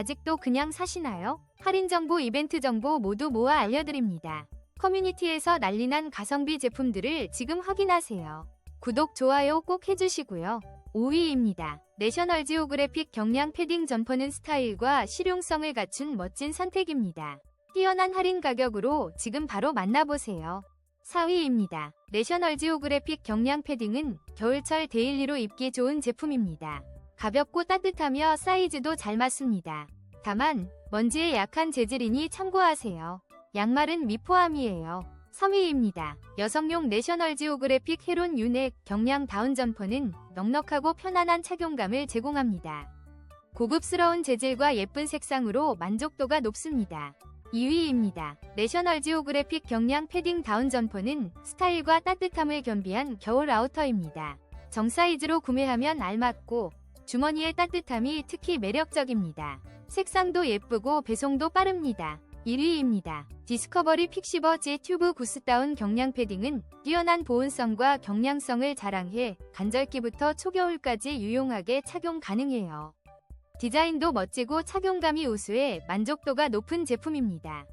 아직도 그냥 사시나요? 할인 정보, 이벤트 정보 모두 모아 알려드립니다. 커뮤니티에서 난리난 가성비 제품들을 지금 확인하세요. 구독, 좋아요 꼭 해주시고요. 5위입니다. 내셔널 지오그래픽 경량 패딩 점퍼는 스타일과 실용성을 갖춘 멋진 선택입니다. 뛰어난 할인 가격으로 지금 바로 만나보세요. 4위입니다. 내셔널 지오그래픽 경량 패딩은 겨울철 데일리로 입기 좋은 제품입니다. 가볍고 따뜻하며 사이즈도 잘 맞습니다. 다만 먼지에 약한 재질이니 참고하세요. 양말은 미포함이에요. 3위입니다. 여성용 내셔널 지오그래픽 헤론 유넥 경량 다운 점퍼는 넉넉하고 편안한 착용감을 제공합니다. 고급스러운 재질과 예쁜 색상으로 만족도가 높습니다. 2위입니다. 내셔널 지오그래픽 경량 패딩 다운 점퍼는 스타일과 따뜻함을 겸비한 겨울 아우터입니다. 정 사이즈로 구매하면 알맞고 주머니의 따뜻함이 특히 매력적입니다. 색상도 예쁘고 배송도 빠릅니다. 1위입니다. 디스커버리 픽시버지 튜브 구스다운 경량 패딩은 뛰어난 보온성과 경량성을 자랑해 간절기부터 초겨울까지 유용하게 착용 가능해요. 디자인도 멋지고 착용감이 우수해 만족도가 높은 제품입니다.